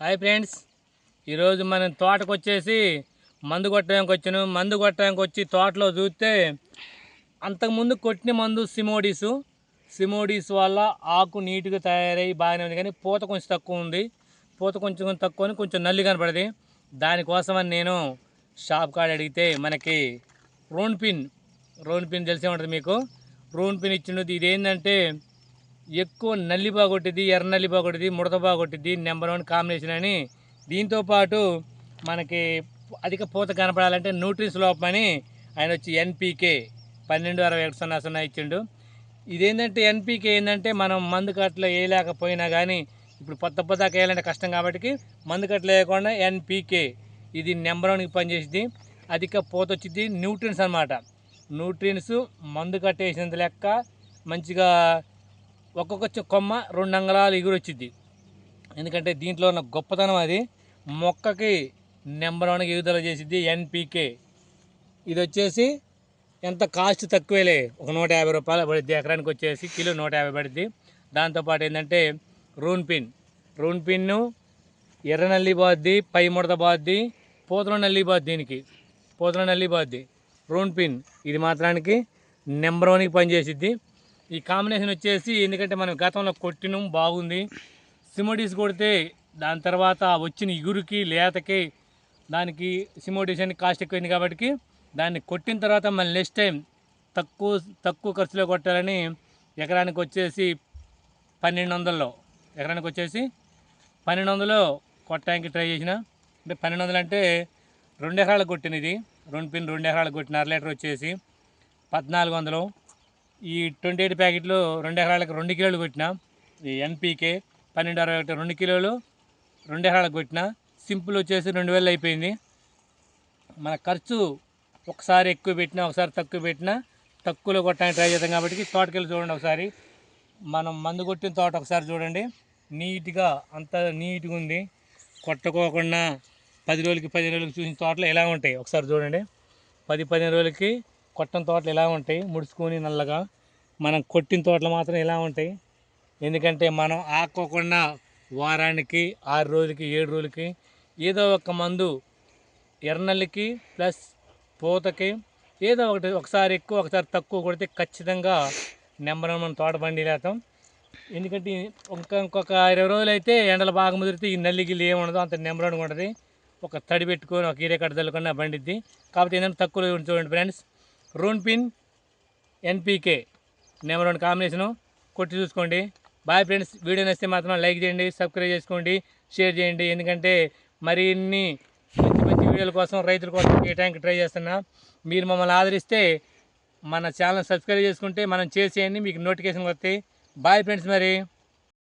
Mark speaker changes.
Speaker 1: Hi friends. ఈరోజు మనం తోటకు వచ్చేసి మందు కొట్టడానికి వచ్చాను. మందు కొట్టడానికి వచ్చి తోటలో చూస్తే అంతకుముందు కొట్టిన మందు సిమోడీసు. సిమోడీస్ వల్ల ఆకు నీట్గా తయారై బాగానే ఉంది. కానీ పూత కొంచెం తక్కువ ఉంది. పూత కొంచెం తక్కువ అని కొంచెం నల్లి కనపడది. దానికోసమని నేను షాప్ కాడ అడిగితే మనకి రోన్ పిన్. రోన్ పిన్ తెలిసే ఉంటుంది మీకు. రోన్ పిన్ ఇచ్చినది ఇదేంటంటే ఎక్కువ నల్లి బాగొట్టిది ఎర్ర నల్లి బాగొట్టిది ముడత బాగొట్టిది నెంబర్ వన్ కాంబినేషన్ అని. దీంతో పాటు మనకి అధిక పూత కనపడాలంటే న్యూట్రిన్స్ లోపమని ఆయన వచ్చి ఎన్పీకే పన్నెండు అరవై ఒకటి సున్నా సున్నా ఇచ్చిండు. ఇదేంటంటే ఎన్పీకే ఏంటంటే మనం మందు కట్టలు వేయలేకపోయినా కానీ ఇప్పుడు కొత్త పొద్దాక వేయాలంటే కష్టం కాబట్టి మందు కట్టలు వేయకుండా ఎన్పీకే ఇది నెంబర్ వన్కి పనిచేసింది అధిక పూత వచ్చింది న్యూట్రిన్స్ అనమాట న్యూట్రిన్స్ మందు కట్టేసినంత లెక్క మంచిగా ఒక్కొక్క కొమ్మ రెండు అంగళాలు ఎగురు వచ్చింది ఎందుకంటే దీంట్లో ఉన్న గొప్పతనం అది. మొక్కకి నెంబర్ వన్ ఎగుదల చేసిద్ది ఎన్పీకే ఇది వచ్చేసి ఎంత కాస్ట్ తక్కువేలే. ఒక నూట యాభై రూపాయలు పడుద్ది ఎకరానికి వచ్చేసి కిలో నూట యాభై పడుద్ది. దాంతోపాటు ఏంటంటే రూన్ పిన్. రూన్ పిన్ను ఎర్ర నల్లి పోద్ది పై ముడత బాద్ది పూతల నల్లి బాద్ది దీనికి. పూతల నల్లి బాద్ది. Ruin pin. ఇది మాత్రానికి నెంబర్ వన్కి పనిచేసిద్ది. ఈ కాంబినేషన్ వచ్చేసి ఎందుకంటే మనం గతంలో కొట్టినం బాగుంది. సిమోడీస్ కొడితే దాని తర్వాత వచ్చిన ఇగురికి లేతకి దానికి సిమోడీస్ అని కాస్ట్ ఎక్కువైంది కాబట్టి దాన్ని కొట్టిన తర్వాత మళ్ళీ నెక్స్ట్ టైం తక్కువ తక్కువ ఖర్చులో కొట్టాలని ఎకరానికి వచ్చేసి పన్నెండు వందల్లో ఎకరానికి వచ్చేసి పన్నెండు వందలు కొట్టడానికి ట్రై చేసిన. అంటే పన్నెండు వందలు అంటే రెండు ఎకరాలు కొట్టినది. రెండు పిన్ రెండు ఎకరాలు కొట్టిన అర లీటర్ వచ్చేసి పద్నాలుగు వందలు. ఈ ట్వంటీ ఎయిట్ ప్యాకెట్లు రెండు ఎకరాలకు రెండు కిలోలు కొట్టినా. ఈ ఎన్పీకే పన్నెండు అరవై ఒకటి రెండు కిలోలు రెండు ఎకరాలకు కొట్టిన. సింపుల్ వచ్చేసి రెండు వేలు అయిపోయింది. మన ఖర్చు ఒకసారి ఎక్కువ పెట్టినా ఒకసారి తక్కువ పెట్టినా తక్కువలో కొట్టడానికి ట్రై చేద్దాం కాబట్టి తోటకెళ్ళి చూడండి ఒకసారి. మనం మందు కొట్టిన తోట ఒకసారి చూడండి. నీట్గా అంత నీట్గా ఉంది. కొట్టుకోకుండా పది రోజులకి పదిహేను రోజులకి చూసిన తోటలు ఎలా ఉంటాయి? ఒకసారి చూడండి. పది పదిహేను రోజులకి కొట్టిన తోటలు ఎలా ఉంటాయి? ముడుచుకొని నల్లగా. మనం కొట్టిన తోటలు మాత్రం ఎలా ఉంటాయి? ఎందుకంటే మనం ఆకోకుండా వారానికి ఆరు రోజులకి ఏడు రోజులకి ఏదో ఒక మందు ఎర్రనల్లికి ప్లస్ పూతకి ఏదో ఒకటి ఒకసారి ఎక్కువ ఒకసారి తక్కువ కొడితే ఖచ్చితంగా నెంబర్ మనం మన తోట బండి లేతాం. ఎందుకంటే ఇంకా ఇంకొక ఇరవై రోజులు అయితే ఎండలు బాగా ముదిరితే ఈ నల్లి గిల్లి ఏముండదు అంత నెంబర్ ఉండదు. ఉంటుంది ఒక తడి పెట్టుకొని ఒక ఈరే కట్ట చల్లుకొని బండిద్ది కాబట్టి ఏంటంటే తక్కువలో చూడండి ఫ్రెండ్స్. రూన్ పిన్ ఎన్పీకే నెంబర్ వన్ కాంబినేషను కొట్టి చూసుకోండి. బాయ్ ఫ్రెండ్స్ వీడియో నచ్చితే మాత్రం లైక్ చేయండి సబ్స్క్రైబ్ చేసుకోండి షేర్ చేయండి. ఎందుకంటే మరిన్ని మంచి మంచి వీడియోల కోసం రైతుల కోసం చేయడానికి ట్రై చేస్తున్నా. మీరు మమ్మల్ని ఆదరిస్తే మన ఛానల్ సబ్స్క్రైబ్ చేసుకుంటే మనం చేసేయండి మీకు నోటిఫికేషన్ వస్తాయి. బాయ్ ఫ్రెండ్స్ మరి.